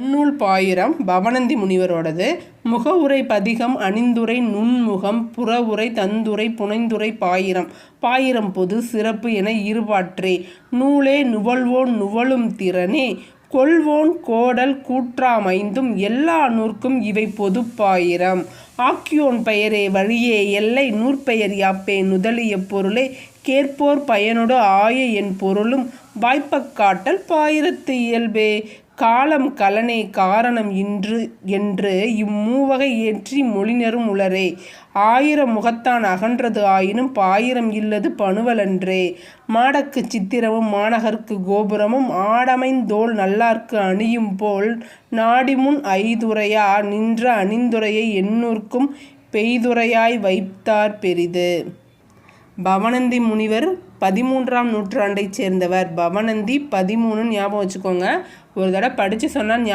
நன்னூல் பாயிரம் பவனந்தி முனிவரோடது. முகவுரை பதிகம் அணிந்துரை நுண்முகம் புறவுரை தந்துரை புனைந்துரை பாயிரம். பாயிரம் பொது சிறப்பு என இருபாற்றே. நூலே நுவல்வோன் நுவலும் திறனே. கொள்வோன் கோடல் கூற்றாமைந்தும் எல்லா நூற்கும் இவை பொதுப்பாயிரம் ஆக்கியோன் பெயரே வழியே எல்லை நூற்பெயர் யாப்பே நுதலிய பொருளே. கேட்போர் பயனோடு ஆய என் பொருளும் வாய்ப்பக்காட்டல் பாயிரத்து இயல்பே. காலம் கலனே காரணம் இன்று என்று இம்மூவகை ஏற்றி மொழினரும் உளரே. ஆயிரம் முகத்தான் அகன்றது ஆயினும் பாயிரம் இல்லது பணுவலன்றே. மாடக்குச் சித்திரமும் மாநகர்க்கு கோபுரமும் ஆடமைந்தோல் நல்லார்க்கு அணியும் போல் நாடிமுன் ஐதுரையா நின்ற அணிந்துரையை எண்ணூர்க்கும் பெய்துரையாய் வைத்தார் பெரிது. பவனந்தி முனிவர் பதிமூன்றாம் நூற்றாண்டைச் சேர்ந்தவர். பவனந்தி பதிமூணுன்னு ஞாபகம் வச்சுக்கோங்க. ஒரு தடவை படித்து சொன்னால் ஞாபகம்